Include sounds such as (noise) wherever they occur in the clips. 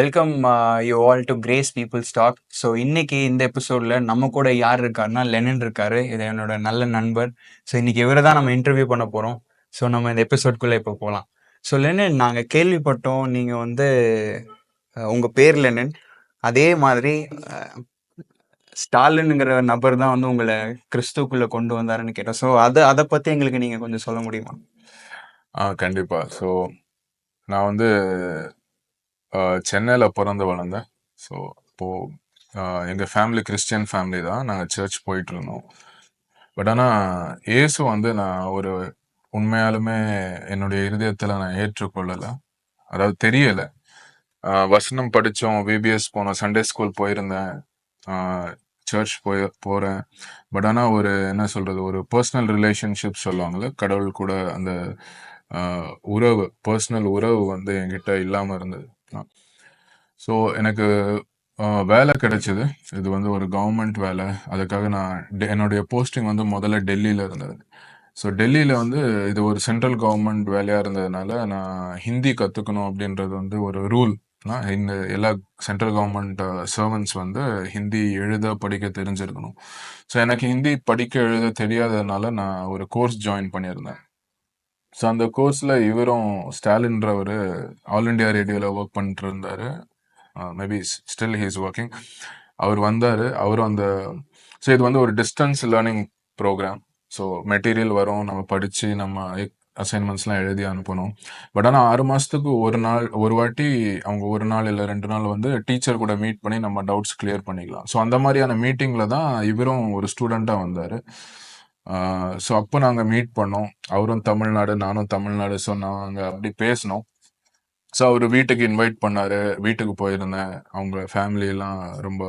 Welcome you all to grace people stock so இன்னைக்கு இந்த எபிசோட்ல நம்ம கூட யார் இருக்காருன்னா லெனன் இருக்காரு. இது என்னோட நல்ல நண்பர். ஸோ இன்னைக்கு இவரை தான் நம்ம இன்டர்வியூ பண்ண போகிறோம் ஸோ நம்ம இந்த எபிசோட்குள்ளே இப்போ போகலாம் ஸோ லெனன் நாங்கள் கேள்விப்பட்டோம். நீங்கள் வந்து உங்கள் பேர் லெனன் அதே மாதிரி அஹ், ஸ்டாலினுங்கிற நபர் தான் வந்து உங்களை கிறிஸ்துக்குள்ளே கொண்டு வந்தாருன்னு கேட்டோம் ஸோ அதை அதை பற்றி எங்களுக்கு நீங்கள் கொஞ்சம் சொல்ல முடியுமா? ஆ கண்டிப்பாக ஸோ நான் வந்து சென்னையில் பிறந்து வளர்ந்தேன். ஸோ இப்போது எங்கள் ஃபேமிலி கிறிஸ்டியன் ஃபேமிலி தான். நாங்கள் சர்ச் போயிட்டுருந்தோம் பட் ஆனால் ஏசு வந்து நான் ஒரு உண்மையாலுமே என்னுடைய இருதயத்தில் நான் ஏற்றுக்கொள்ளலை. அதாவது தெரியலை. வசனம் படித்தோம் விபிஎஸ் போனோம் சண்டே ஸ்கூல் போயிருந்தேன். சர்ச் போய் போகிறேன் பட் ஆனால் ஒரு என்ன சொல்கிறது ஒரு பர்சனல் ரிலேஷன்ஷிப் சொல்லுவாங்கள்ல கடவுள் கூட அந்த உறவு பர்சனல் உறவு வந்து என்கிட்ட இல்லாமல் இருந்தது. ஸோ எனக்கு வேலை கிடைச்சது. இது வந்து ஒரு கவர்மெண்ட் வேலை. அதுக்காக நான் டெ- என்னுடைய போஸ்டிங் வந்து முதல்ல டெல்லியில் இருந்தது. ஸோ டெல்லியில் வந்து இது ஒரு சென்ட்ரல் கவர்மெண்ட் வேலையாக இருந்ததுனால நான் ஹிந்தி கற்றுக்கணும் அப்படின்றது வந்து ஒரு ரூல் இந்த எல்லா சென்ட்ரல் கவர்மெண்ட் சர்வன்ஸ் வந்து ஹிந்தி எழுத படிக்க தெரிஞ்சிருக்கணும். ஸோ எனக்கு ஹிந்தி படிக்க எழுத தெரியாததுனால நான் ஒரு கோர்ஸ் ஜாயின் பண்ணியிருந்தேன். ஸோ அந்த கோர்ஸில் இவரும் ஸ்டாலின்றவர் ஆல் இண்டியா ரேடியோவில் ஒர்க் பண்ணிட்டு இருந்தார் மேபி ஸ்டில் ஹீஸ் ஒர்க்கிங் அவர் வந்தார். அவரும் அந்த ஸோ இது வந்து ஒரு distance learning program so material வரும். நம்ம படித்து நம்ம அசைன்மெண்ட்ஸ்லாம் எழுதி அனுப்பணும். பட் ஆனால் ஆறு மாதத்துக்கு ஒரு நாள் ஒரு வாட்டி அவங்க ஒரு நாள் இல்லை ரெண்டு நாள் வந்து டீச்சர் கூட மீட் பண்ணி நம்ம டவுட்ஸ் கிளியர் பண்ணிக்கலாம். ஸோ அந்த மாதிரியான மீட்டிங்கில் தான் இவரும் ஒரு ஸ்டூடெண்ட்டாக வந்தார். ஸோ அப்போ நாங்கள் மீட் பண்ணோம். அவரும் தமிழ்நாடு நானும் தமிழ்நாடு ஸோ நாங்கள் அப்படி பேசினோம். ஸோ அவர் வீட்டுக்கு இன்வைட் பண்ணார். வீட்டுக்கு போயிருந்தேன். அவங்க ஃபேமிலியெல்லாம் ரொம்ப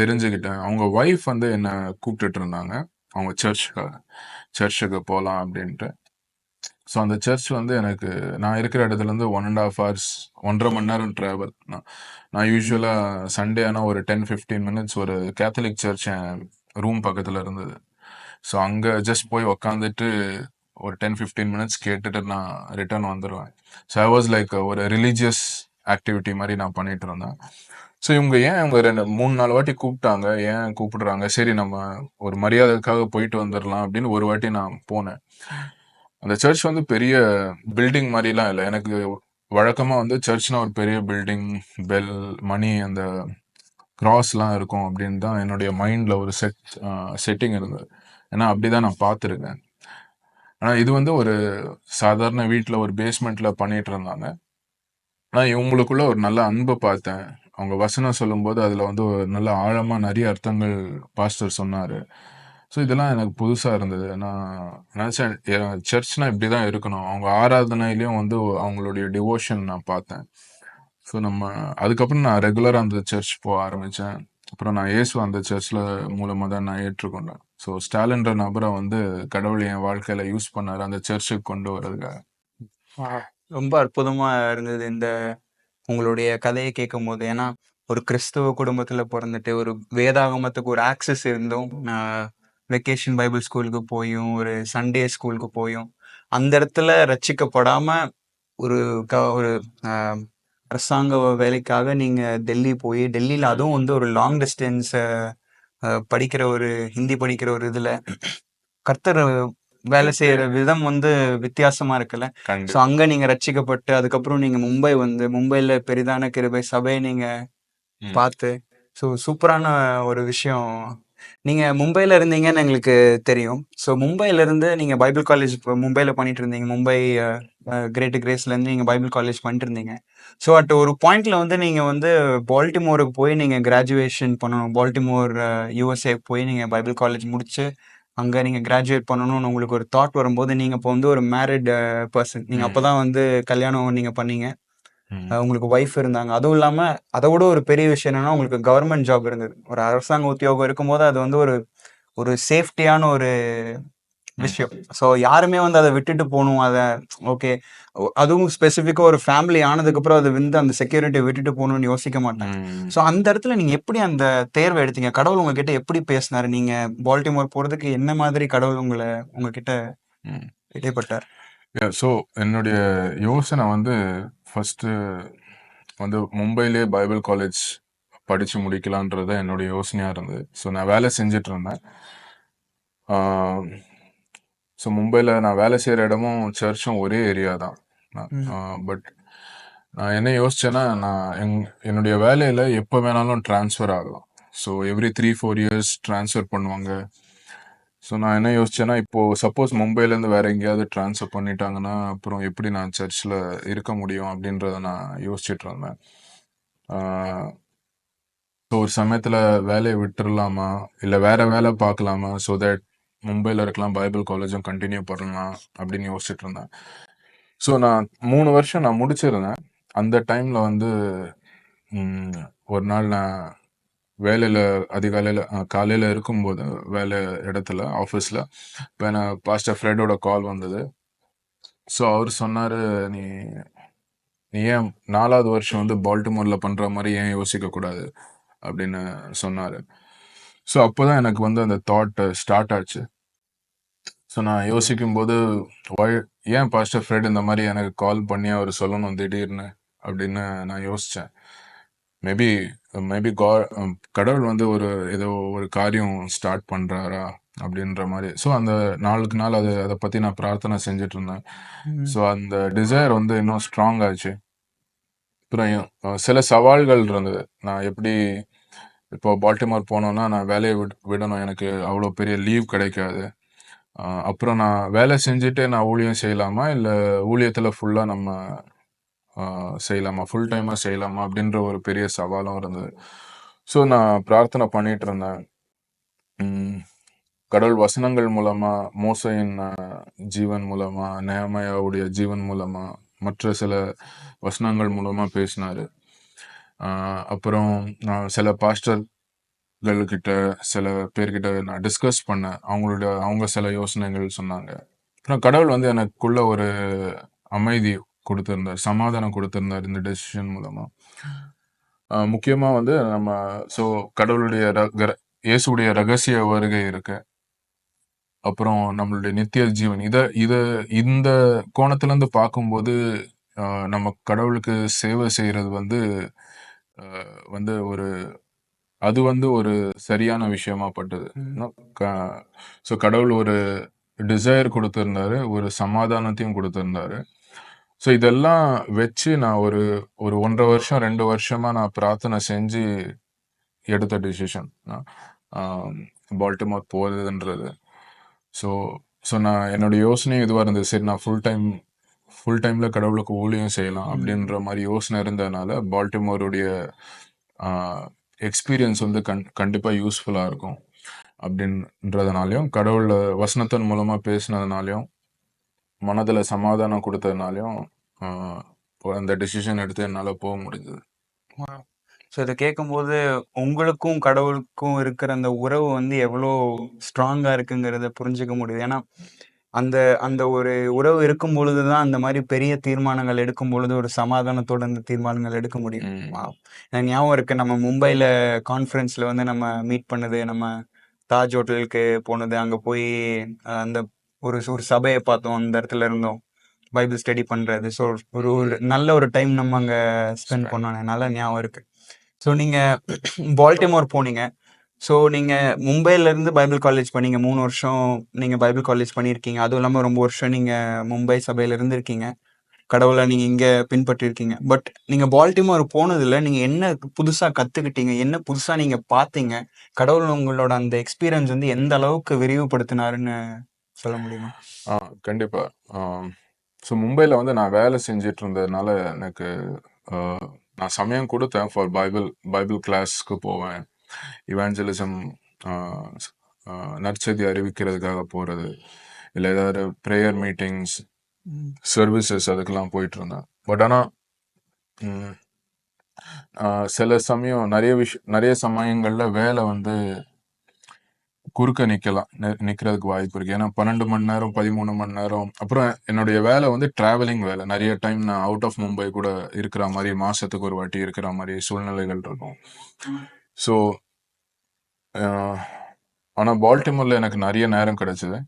தெரிஞ்சுக்கிட்டேன். அவங்க ஒய்ஃப் வந்து என்னை கூப்பிட்டுட்டு இருந்தாங்க? அவங்க சர்ச்சுக்கு சர்ச்சுக்கு போகலாம் அப்படின்ட்டு. ஸோ அந்த சர்ச் வந்து எனக்கு நான் இருக்கிற இடத்துலேருந்து ஒன் அண்ட் ஆஃப் ஹவர்ஸ் ஒன்றரை மணி நேரம் ட்ராவல் நான் நான் யூஸ்வலாக சண்டே ஆனால் ஒரு டென் ஃபிஃப்டீன் மினிட்ஸ் ஒரு கேத்தலிக் சர்ச் என் ரூம் பக்கத்தில் இருந்தது. ஸோ அங்கே ஜஸ்ட் போய் உக்காந்துட்டு ஒரு டென் ஃபிஃப்டீன் மினிட்ஸ் கேட்டுட்டு நான் ரிட்டர்ன் வந்துடுவேன் ஸோ ஐ வாஸ் லைக் ஒரு ரிலீஜியஸ் ஆக்டிவிட்டி மாதிரி நான் பண்ணிட்டு இருந்தேன். ஸோ இவங்க ஏன் இவங்க ரெண்டு மூணு நாலு வாட்டி கூப்பிட்டாங்க? ஏன் கூப்பிடுறாங்க? சரி நம்ம ஒரு மரியாதைக்காக போயிட்டு வந்துடலாம் அப்படின்னு ஒரு வாட்டி நான் போனேன். அந்த சர்ச் வந்து பெரிய பில்டிங் மாதிரிலாம் இல்லை. எனக்கு வழக்கமாக வந்து சர்ச்னா ஒரு பெரிய பில்டிங் பெல் மணி அந்த கிராஸ்லாம் இருக்கும் அப்படின்னு தான் என்னுடைய மைண்டில் ஒரு செட் செட்டிங் இருந்தது. ஏன்னா அப்படிதான் நான் பார்த்துருக்கேன். ஆனால் இது வந்து ஒரு சாதாரண வீட்டில் ஒரு பேஸ்மெண்ட்டில் பண்ணிட்டு இருந்தாங்க. ஆனால் இவங்களுக்குள்ள ஒரு நல்ல அன்பை பார்த்தேன். அவங்க வசனம் சொல்லும்போது அதில் வந்து ஒரு நல்ல ஆழமாக நிறைய அர்த்தங்கள் பாஸ்டர் சொன்னார். ஸோ இதெல்லாம் எனக்கு புதுசாக இருந்தது. நான் நினச்சேன் சர்ச்னா இப்படி தான் இருக்கணும். அவங்க ஆராதனையிலையும் வந்து அவங்களுடைய டிவோஷன் நான் பார்த்தேன். ஸோ நம்ம அதுக்கப்புறம் நான் ரெகுலராக அந்த சர்ச் போக ஆரம்பித்தேன் அப்புறம் நான் இயேசு அந்த சர்ச்சில் மூலமாக தான் நான் ஏற்றுக்கொண்டேன். ஸோ ஸ்டாலின்ற நபரை வந்து கடவுள் என் வாழ்க்கையில் யூஸ் பண்ணார் அந்த சர்ச்சுக்கு கொண்டு வர்றதுக்காக. ரொம்ப அற்புதமா இருந்தது இந்த உங்களுடைய கதையை கேட்கும் போது ஏன்னா ஒரு கிறிஸ்துவ குடும்பத்தில் பிறந்துட்டு ஒரு வேதாகமத்துக்கு ஒரு ஆக்சஸ் இருந்தும் வெக்கேஷன் பைபிள் ஸ்கூலுக்கு போயும் ஒரு சண்டே ஸ்கூலுக்கு போயும் அந்த இடத்துல ரட்சிக்கப்படாம ஒரு க ஒரு அரசாங்க வேலைக்காக நீங்க டெல்லி போய் டெல்லியில அதுவும் வந்து ஒரு லாங் டிஸ்டன்ஸ் படிக்கிற ஒரு ஹிந்தி படிக்கிற ஒரு இதுல கர்த்தர் வேலை செய்யற விதம் வந்து வித்தியாசமா இருக்குல்ல. ஸோ அங்க நீங்க ரட்சிக்கப்பட்டு அதுக்கப்புறம் நீங்க மும்பை வந்து மும்பைல பெரிதான கிருபை சபையை நீங்க. பார்த்து ஸோ சூப்பரான ஒரு விஷயம். நீங்க மும்பைல இருந்தீங்கன்னு எங்களுக்கு தெரியும். ஸோ மும்பைல இருந்து நீங்க பைபிள் காலேஜ் மும்பைல பண்ணிட்டு இருந்தீங்க. மும்பை கிரேட் கிரேஸ்ல இருந்து நீங்க பைபிள் காலேஜ் பண்ணிட்டு இருந்தீங்க. ஸோ அட் ஒரு பாயிண்ட்ல வந்து நீங்க வந்து பால்டிமோருக்கு போய் நீங்க கிராஜுவேஷன் பண்ணணும். பால்டிமோர் யூஎஸ்ஏ போய் நீங்க பைபிள் காலேஜ் முடிச்சு அங்க நீங்க கிராஜுவேட் பண்ணணும்னு உங்களுக்கு ஒரு தாட் வரும்போது நீங்க இப்போ வந்து ஒரு மேரிட் பர்சன் நீங்க ம். அப்பதான் வந்து கல்யாணம் நீங்க பண்ணீங்க. உங்களுக்கு ஒய்ஃப் இருந்தாங்க. அதுவும் இல்லாம அதை விட ஒரு பெரிய விஷயம் என்னன்னா உங்களுக்கு கவர்மெண்ட் ஜாப் இருந்தது. ஒரு அரசாங்க உத்தியோகம் இருக்கும்போது அது வந்து ஒரு ஒரு சேஃப்டியான ஒரு. விஷயம். ஸோ யாருமே வந்து அதை விட்டுட்டு போகணும். அதை ஓகே அதுவும் ஸ்பெசிஃபிக்காக ஒரு ஃபேமிலி ஆனதுக்கப்புறம் அதை வந்து அந்த செக்யூரிட்டியை விட்டுட்டு போகணும்னு யோசிக்க மாட்டாங்க. ஸோ அந்த இடத்துல நீங்க எப்படி அந்த தேர்வை எடுத்தீங்க? கடவுள் உங்ககிட்ட எப்படி பேசினாரு? நீங்க பால்டிமோர் போறதுக்கு என்ன மாதிரி கடவுள் உங்களை உங்ககிட்ட. இடைப்பட்டார்? ஸோ என்னுடைய யோசனை வந்து ஃபஸ்ட்டு வந்து மும்பையிலே பைபிள் காலேஜ் படிச்சு முடிக்கலான்றது என்னுடைய யோசனையா இருந்தது. ஸோ நான் வேலை செஞ்சுட்டு இருந்தேன். ஸோ மும்பையில் நான் வேலை செய்கிற இடமும் சர்ச்சும் ஒரே ஏரியா தான். பட் நான் என்ன யோசிச்சேன்னா நான் எங் என்னுடைய வேலையில் எப்போ வேணாலும் ட்ரான்ஸ்ஃபர் ஆகலாம். So every three four years transfer பண்ணுவாங்க. ஸோ நான் என்ன யோசிச்சேன்னா இப்போது சப்போஸ் மும்பைலேருந்து வேற எங்கேயாவது ட்ரான்ஸ்ஃபர் பண்ணிட்டாங்கன்னா அப்புறம் எப்படி நான் சர்ச்சில் இருக்க முடியும் அப்படின்றத நான் யோசிச்சுட்டு இருந்தேன். ஸோ ஒரு சமயத்தில் வேலையை விட்டுறலாமா? இல்லை வேற வேலை பார்க்கலாமா? ஸோ தட் மும்பையில் இருக்கலாம் பைபிள் காலேஜும் கண்டினியூ பண்ணலாம் அப்படின்னு யோசிச்சுட்டு இருந்தேன். ஸோ நான் மூணு வருஷம் நான் முடிச்சிருந்தேன். அந்த டைமில் வந்து ஒரு நாள் நான் வேலையில் அதிகாலையில் காலையில் இருக்கும்போது வேலை இடத்துல ஆஃபீஸில் இப்போ நான் பாஸ்டர் ஃப்ரெண்டோட கால் வந்தது. ஸோ அவர் சொன்னார் நீ நீ ஏன் நாலாவது வருஷம் வந்து பால்டிமோரில் பண்ணுற மாதிரி ஏன் யோசிக்கக்கூடாது அப்படின்னு சொன்னார். ஸோ அப்போ தான் எனக்கு வந்து அந்த தாட் ஸ்டார்ட் ஆச்சு. ஸோ நான் யோசிக்கும்போது why ஏன் பாஸ்டர் ஃப்ரெட் இந்த மாதிரி எனக்கு கால் பண்ணி அவர் சொல்லணும் திடீர்னு? அப்படின்னு நான் யோசித்தேன் மேபி மேபி கா கடவுள் வந்து ஒரு ஏதோ ஒரு காரியம் ஸ்டார்ட் பண்ணுறாரா அப்படின்ற மாதிரி. ஸோ அந்த நாளுக்கு நாள் அது அதை பற்றி நான் பிரார்த்தனை செஞ்சுட்டு இருந்தேன். ஸோ அந்த டிசைர் வந்து இன்னும் ஸ்ட்ராங் ஆச்சு. அப்புறம் சில சவால்கள் இருந்தது. நான் எப்படி இப்போ பால்டிமோர் போனோன்னா நான் வேலையை விட் விடணும். எனக்கு அவ்வளோ பெரிய லீவ் கிடைக்காது. அப்புறம் நான் வேலை செஞ்சுட்டு நான் ஊழியம் செய்யலாமா? இல்லை ஊழியத்தில் ஃபுல்லாக நம்ம செய்யலாமா? ஃபுல் டைமாக செய்யலாமா? அப்படின்ற ஒரு பெரிய சவாலும் இருந்தது. ஸோ நான் பிரார்த்தனை பண்ணிட்டு இருந்தேன். கடவுள் வசனங்கள் மூலமாக மோசையின் ஜீவன் மூலமாக நேமையாவுடைய ஜீவன் மூலமாக மற்ற சில வசனங்கள் மூலமாக பேசினாரு. அப்புறம் நான் சில பாஸ்டர்கள்கிட்ட சில பேர்கிட்ட நான் டிஸ்கஸ் பண்ணேன். அவங்களோட அவங்க சில யோசனைகள் சொன்னாங்க. அப்புறம் கடவுள் வந்து எனக்குள்ள ஒரு அமைதி கொடுத்துருந்தார் சமாதானம் கொடுத்துருந்தார் இந்த டெசிஷன் மூலமா. முக்கியமாக வந்து நம்ம ஸோ கடவுளுடைய ரக- இயேசுடைய ரகசிய வருகை இருக்கு. அப்புறம் நம்மளுடைய நித்திய ஜீவன். இதை இதை இந்த கோணத்துலேருந்து பார்க்கும்போது நம்ம கடவுளுக்கு சேவை செய்கிறது வந்து வந்து ஒரு அது வந்து ஒரு சரியான விஷயமா பட்டது. ஸோ கடவுள் ஒரு டிசைர் கொடுத்திருந்தாரு ஒரு சமாதானத்தையும் கொடுத்திருந்தாரு. ஸோ இதெல்லாம் வச்சு நான் ஒரு ஒரு ஒன்றரை வருஷம் ரெண்டு வருஷமா நான் பிரார்த்தனை செஞ்சு எடுத்த டிசிஷன் பால்டிமோர் போகிறதுன்றது ஸோ ஸோ நான் என்னோட யோசனையும் இதுவாக இருந்தது. சரி நான் ஃபுல் டைம் ஃபுல் டைமில் கடவுளுக்கு ஊழியம் செய்யலாம். அப்படின்ற மாதிரி யோசனை இருந்ததுனால பால்டிமோருடைய எக்ஸ்பீரியன்ஸ் வந்து கண் கண்டிப்பாக யூஸ்ஃபுல்லாக இருக்கும். அப்படின்றதுனாலையும் கடவுள் வசனத்தின் மூலமாக பேசினதுனாலையும் மனதில் சமாதானம் கொடுத்ததுனாலையும் அந்த டெசிஷன் எடுத்து என்னால் போக முடிஞ்சது. ஸோ இதை கேட்கும்போது உங்களுக்கும் கடவுளுக்கும் இருக்கிற அந்த உறவு வந்து எவ்வளோ ஸ்ட்ராங்கா இருக்குங்கிறத புரிஞ்சுக்க முடியுது. ஏன்னா அந்த அந்த ஒரு உறவு இருக்கும் பொழுது தான் அந்த மாதிரி பெரிய தீர்மானங்கள் எடுக்கும் பொழுது ஒரு சமாதானத்தோட அந்த தீர்மானங்கள் எடுக்க முடியும். ஞாபகம் இருக்கு நம்ம மும்பைல கான்ஃபரன்ஸ்ல வந்து நம்ம மீட் பண்ணது நம்ம தாஜ் ஹோட்டலுக்கு போனது அங்க போய் அந்த ஒரு ஒரு சபையை பார்த்தோம் அந்த இடத்துல இருந்தோம். பைபிள் ஸ்டடி பண்றது. ஸோ ஒரு ஒரு நல்ல ஒரு டைம் நம்ம அங்க ஸ்பெண்ட். பண்ணோம். நல்லா ஞாபகம் இருக்கு. ஸோ நீங்க (clears throat) பால்டிமோர் போனீங்க. ஸோ நீங்கள் மும்பையிலேருந்து பைபிள் காலேஜ் பண்ணீங்க மூணு வருஷம் நீங்கள் பைபிள் காலேஜ் பண்ணியிருக்கீங்க. அதுவும் இல்லாமல் ரொம்ப வருஷம் நீங்கள் மும்பை சபையில் இருந்திருக்கீங்க. கடவுளை நீங்கள் இங்கே பின்பற்றிருக்கீங்க பட் நீங்கள் பால்டிமோர் போனதில் நீங்கள் என்ன புதுசாக கற்றுக்கிட்டீங்க என்ன புதுசாக நீங்கள் பார்த்தீங்க? கடவுள் உங்களோட அந்த எக்ஸ்பீரியன்ஸ் வந்து எந்த அளவுக்கு விரிவுபடுத்தினாருன்னு சொல்ல முடியுமா? ஆ கண்டிப்பாக ஸோ மும்பையில் வந்து நான் வேலை செஞ்சுட்டு இருந்ததுனால எனக்கு நான் சமயம் கொடுத்தேன் ஃபார் பைபிள் பைபிள் கிளாஸ்க்கு போவேன். இவாஞ்சலிசம் நற்செய்தி அறிவிக்கிறதுக்காக போகிறது இல்லை ஏதாவது ப்ரேயர் மீட்டிங்ஸ். சர்வீசஸ் அதுக்கெல்லாம் போயிட்டு இருந்தேன் பட் ஆனால் சில சமயம் நிறைய விஷயம் நிறைய சமயங்களில் வேலை வந்து குறுக்க நிக்கலாம் நி- நிக்கிறதுக்கு வாய்ப்பு இருக்கு. ஏன்னா பன்னெண்டு மணி நேரம் பதிமூணு மணி நேரம் அப்புறம் என்னுடைய வேலை வந்து டிராவலிங் வேலை. நிறைய டைம் நான் அவுட் ஆஃப் மும்பை கூட இருக்கிற மாதிரி மாசத்துக்கு ஒரு வாட்டி இருக்கிற மாதிரி சூழ்நிலைகள் இருக்கும். ஸோ ஆனால் பால்டிமோரில் எனக்கு நிறைய நேரம் கிடச்சிது.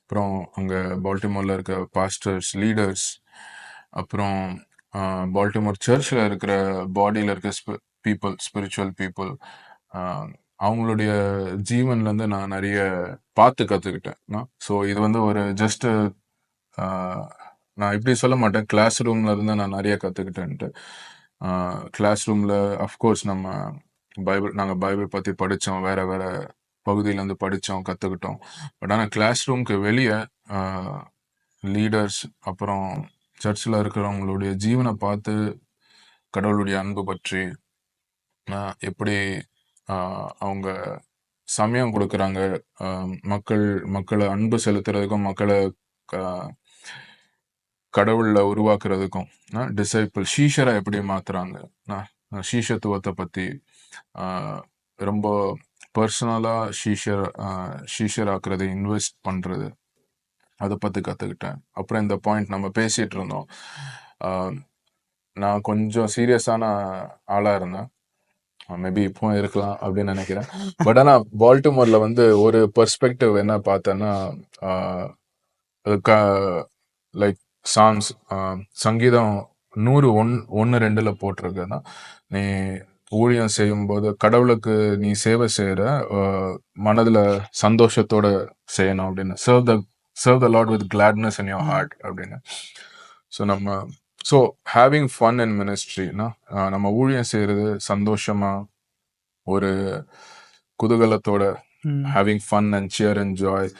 அப்புறம் அங்கே பால்டிமோரில் இருக்க பாஸ்டர்ஸ் லீடர்ஸ் அப்புறம் பால்டிமோர் சர்ச்சில் இருக்கிற பாடியில் இருக்க பீப்புள் ஸ்பிரிச்சுவல் பீப்புள் அவங்களுடைய ஜீவன்லேருந்து நான் நிறைய பார்த்து கற்றுக்கிட்டேன் ஸோ இது வந்து ஒரு ஜஸ்ட்டு நான் இப்படி சொல்ல மாட்டேன். கிளாஸ் ரூம்ல இருந்து நான் நிறைய கற்றுக்கிட்டேன்ட்டு கிளாஸ் ரூமில் அஃப்கோர்ஸ் நம்ம பைபிள் நாங்கள் பைபிள் பற்றி படித்தோம் வேறு வேறு பகுதியிலேருந்து படித்தோம் கற்றுக்கிட்டோம் பட் ஆனால் கிளாஸ் ரூம்க்கு வெளியே லீடர்ஸ் அப்புறம் சர்ச்சில் இருக்கிறவங்களுடைய ஜீவனை பார்த்து கடவுளுடைய அன்பு பற்றி எப்படி அவங்க சமயம் கொடுக்குறாங்க மக்கள் மக்களை அன்பு செலுத்துறதுக்கும் மக்களை க- கடவுளில் உருவாக்குறதுக்கும் டிசைபிள் ஷீஷரை எப்படி மாத்துறாங்க? சீஷத்துவத்தை ஷீஷத்துவத்தை பத்தி ஆஹ் ரொம்ப பர்சனலா ஷீஷர் ஆஹ் ஷீஷர் ஆக்குறது இன்வெஸ்ட் பண்றது அதை பற்றி கத்துக்கிட்டேன். அப்புறம் இந்த பாயிண்ட் நம்ம பேசிட்டு இருந்தோம். ஆஹ் நான் கொஞ்சம் சீரியஸான ஆளாக இருந்தேன். மேபி இப்போ இருக்கலாம் அப்படின்னு நினைக்கிறேன். பட் ஆனால் பால்டிமோர்ல வந்து ஒரு பர்ஸ்பெக்டிவ் என்ன பார்த்தேன்னா லைக் சாங்ஸ் சங்கீதம் நூறு ஒன் ஒன்று ரெண்டுல போட்டிருக்குன்னா நீ ஊழியம் செய்யும்போது கடவுளுக்கு நீ சேவை செய்யற மனதுல சந்தோஷத்தோட செய்யணும் அப்படின்னு. Serve the serve the Lord with gladness in your heart அப்படின்னு. ஸோ நம்ம ஸோ ஹேவிங் ஃபன் இன் மினிஸ்ட்ரினா நம்ம ஊழியம் செய்யறது சந்தோஷமா ஒரு குதூகலத்தோட. Having fun and cheer and joy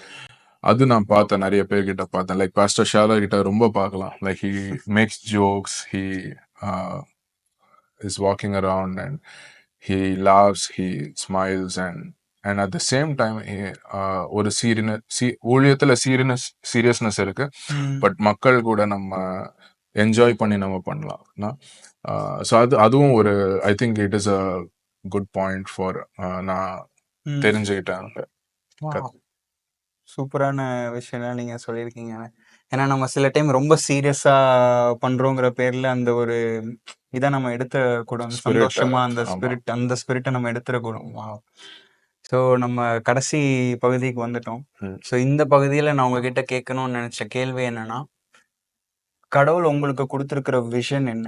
அது நான் பார்த்தேன் நிறைய பேர்கிட்ட பார்த்தேன் லைக் பாஸ்டர் ஷாலா கிட்ட ரொம்ப பார்க்கலாம் like he makes jokes he is walking around and he laughs he smiles and and at the same time ஒரு சீரியன சீ ஊழியத்தில் சீரியனஸ் சீரியஸ்னஸ் இருக்கு. பட் மக்கள் கூட நம்ம என்ஜாய் பண்ணி நம்ம பண்ணலாம் ஸோ அது அதுவும் ஒரு I think it is a good point for நான். தெரிஞ்சுக்கிட்டேன். சூப்பரான விஷயம்லாம் நீங்க சொல்லியிருக்கீங்க. ஏன்னா நம்ம சில டைம் ரொம்ப சீரியஸா பண்றோங்கிற பேர்ல அந்த ஒரு இதை நம்ம எடுத்துக்கூடாது Spirit, சந்தோஷமா அந்த. ஸ்பிரிட் அந்த ஸ்பிரிட்டை நம்ம எடுத்துடக்கூடாது ஸோ நம்ம கடைசி பகுதிக்கு வந்துட்டோம். ஸோ இந்த பகுதியில் நான் உங்ககிட்ட கேட்கணும்னு நினைச்ச கேள்வி என்னன்னா கடவுள் உங்களுக்கு கொடுத்துருக்கிற விஷன் என்ன?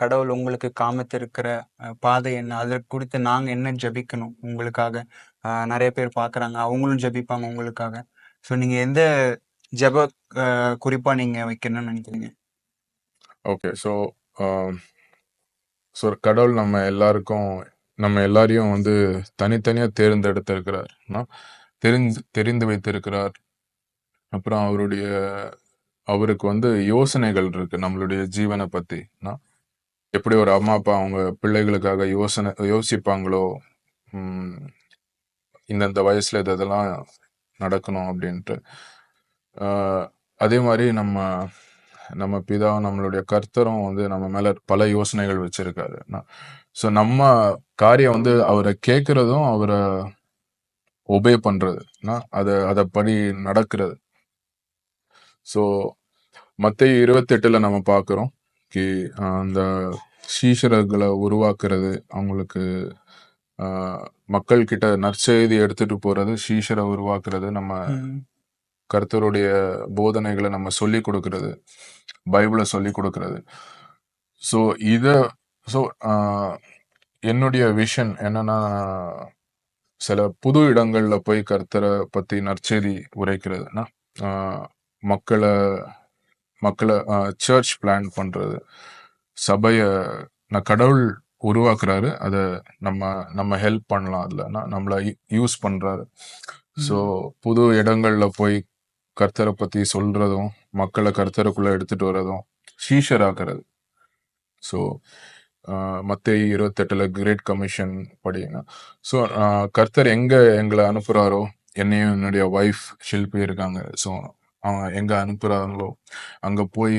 கடவுள் உங்களுக்கு காமித்திருக்கிற பாதை என்ன? அதற்கு குறித்து நாங்கள் என்ன ஜெபிக்கணும் உங்களுக்காக? நிறைய பேர் பார்க்குறாங்க. அவங்களும் ஜெபிப்பாங்க உங்களுக்காக. ஸோ நீங்கள் எந்த ஜெப குறிப்பாக நீங்கள் வைக்கணும்னு நினைக்கிறீங்க? ஓகே ஸோ ஸோ கடவுள் நம்ம எல்லாருக்கும் நம்ம எல்லாரையும் வந்து தனித்தனியாக தேர்ந்தெடுத்திருக்கிறார்னா தெரிஞ்சு தெரிந்து வைத்திருக்கிறார். அப்புறம் அவருடைய அவருக்கு வந்து யோசனைகள் இருக்கு நம்மளுடைய ஜீவனை பத்தினா எப்படி ஒரு அம்மா அப்பா அவங்க பிள்ளைகளுக்காக யோசனை யோசிப்பாங்களோ ம், இந்தந்த வயசுல இது இதெல்லாம் நடக்கணும் அப்படின்ட்டு. அதே மாதிரி நம்ம நம்ம பிதா நம்மளுடைய கர்த்தரும் வந்து நம்ம மேல பல யோசனைகள் வச்சிருக்காரு. ஸோ நம்ம காரியம் வந்து அவரை கேட்கறதும் அவரை ஒபே பண்றது. அதை அதை படி நடக்கிறது. ஸோ மத்திய இருபத்தெட்டுல நம்ம பார்க்குறோம் கி ஆஹ், அந்த சீஷர்களை உருவாக்குறது அவங்களுக்கு ஆஹ், மக்கள் கிட்ட நற்செய்தி எடுத்துட்டு போறது சீஷரை உருவாக்குறது நம்ம கர்த்தருடைய போதனைகளை நம்ம சொல்லி கொடுக்கறது பைபிளை சொல்லி கொடுக்கறது. ஸோ இத ஸோ என்னுடைய விஷன் என்னன்னா சில புது இடங்கள்ல போய் கர்த்தரை பத்தி நற்செய்தி உரைக்கிறதுனா மக்களை மக்களை சர்ச் பிளான் பண்றது. சபைய நான் கடவுள் உருவாக்குறாரு. அதை நம்ம நம்ம ஹெல்ப் பண்ணலாம். அதுல நான் நம்மளை யூஸ் பண்றாரு. ஸோ புது இடங்கள்ல போய் கர்த்தரை பத்தி சொல்றதும் மக்களை கர்த்தருக்குள்ள எடுத்துட்டு வர்றதும் ஷீஷராக்குறது ஸோ மத்திய இருபத்தெட்டுல கிரேட் கமிஷன் படிங்க ஸோ கர்த்தர் எங்க எங்களை அனுப்புறாரோ என்னையும் என்னுடைய ஒய்ஃப் ஷில்பி இருக்காங்க. ஸோ அவங்க எங்க அனுப்புறாங்களோ அங்க போய்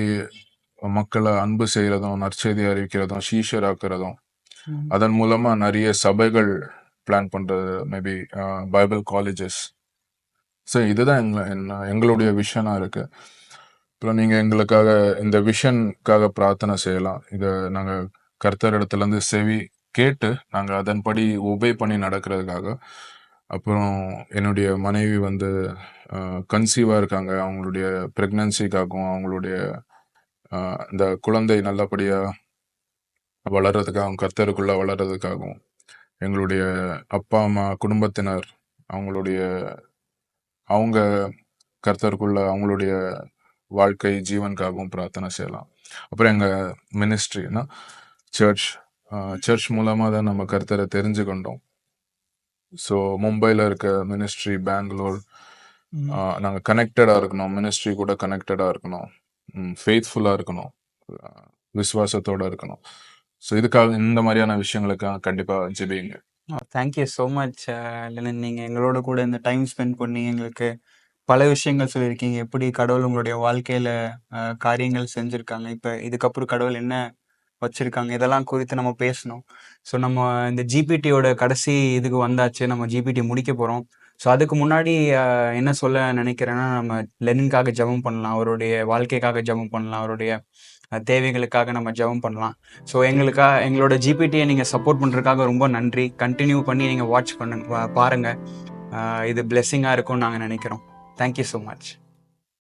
மக்களை அன்பு செய்யறதும் நற்செய்தி அறிவிக்கிறதும் ஷீஷராக்குறதும் அதன் மூலமா நிறைய சபைகள் பிளான் பண்றது மேபி பைபிள் காலேஜஸ் ஸோ இதுதான் எங்க என்ன- எங்களுடைய விஷனா இருக்கு. அப்புறம் நீங்க எங்களுக்காக இந்த விஷனுக்காக பிரார்த்தனை செய்யலாம். இதை நாங்க கர்த்தர் இடத்துல இருந்து செவி கேட்டு நாங்க அதன்படி ஒபே பண்ணி நடக்கிறதுக்காக அப்புறம் என்னுடைய மனைவி வந்து கன்சீவாக இருக்காங்க. அவங்களுடைய ப்ரெக்னன்சிக்காகவும் அவங்களுடைய இந்த குழந்தை நல்லபடியாக வளர்கிறதுக்காகவும் கர்த்தருக்குள்ளே வளர்றதுக்காகவும் எங்களுடைய அப்பா அம்மா குடும்பத்தினர் அவங்களுடைய அவங்க கர்த்தருக்குள்ள அவங்களுடைய வாழ்க்கை ஜீவனுக்காகவும் பிரார்த்தனை செய்யலாம். அப்புறம் எங்கள் மினிஸ்ட்ரினா சர்ச் சர்ச் மூலமாக தான் நம்ம கர்த்தரை தெரிஞ்சுக்கொண்டோம். ஸோ மும்பையில் இருக்க மினிஸ்ட்ரி பெங்களூர் ம். நாங்கள் கனெக்டடாக இருக்கணும். மினிஸ்ட்ரி கூட கனெக்டடாக இருக்கணும். ஃபெய்த்ஃபுல்லாக இருக்கணும். ஆஹ் விசுவாசத்தோட இருக்கணும். ஸோ இதுக்காக இந்த மாதிரியான விஷயங்களுக்காக கண்டிப்பாக ஜெபிங்க. Thank you so much Lenin. நீங்கள் எங்களோட கூட இந்த டைம் ஸ்பெண்ட் பண்ணி எங்களுக்கு பல விஷயங்கள் சொல்லியிருக்கீங்க. எப்படி கடவுள் உங்களுடைய வாழ்க்கையில் காரியங்கள் செஞ்சுருக்காங்க. இப்போ இதுக்கப்புறம் கடவுள் என்ன வச்சுருக்காங்க. இதெல்லாம் குறித்து நம்ம பேசணும். ஸோ நம்ம இந்த ஜிபிடியோட கடைசி இதுக்கு வந்தாச்சு. நம்ம ஜிபிடி முடிக்க போகிறோம் ஸோ அதுக்கு முன்னாடி என்ன சொல்ல நினைக்கிறேன்னா நம்ம லெனின்காக ஜெபம் பண்ணலாம். அவருடைய வாழ்க்கைக்காக ஜெபம் பண்ணலாம். அவருடைய தேவைகளுக்காக நம்ம ஜெபம் பண்ணலாம். ஸோ எங்களுக்காக எங்களோட ஜிபிடியை நீங்கள் சப்போர்ட் பண்ணுறதுக்காக ரொம்ப நன்றி. கண்டினியூ பண்ணி நீங்கள் வாட்ச் பண்ணுங்க பாருங்கள் இது பிளெஸ்ஸிங்காக இருக்கும்னு நாங்கள் நினைக்கிறோம். Thank you so much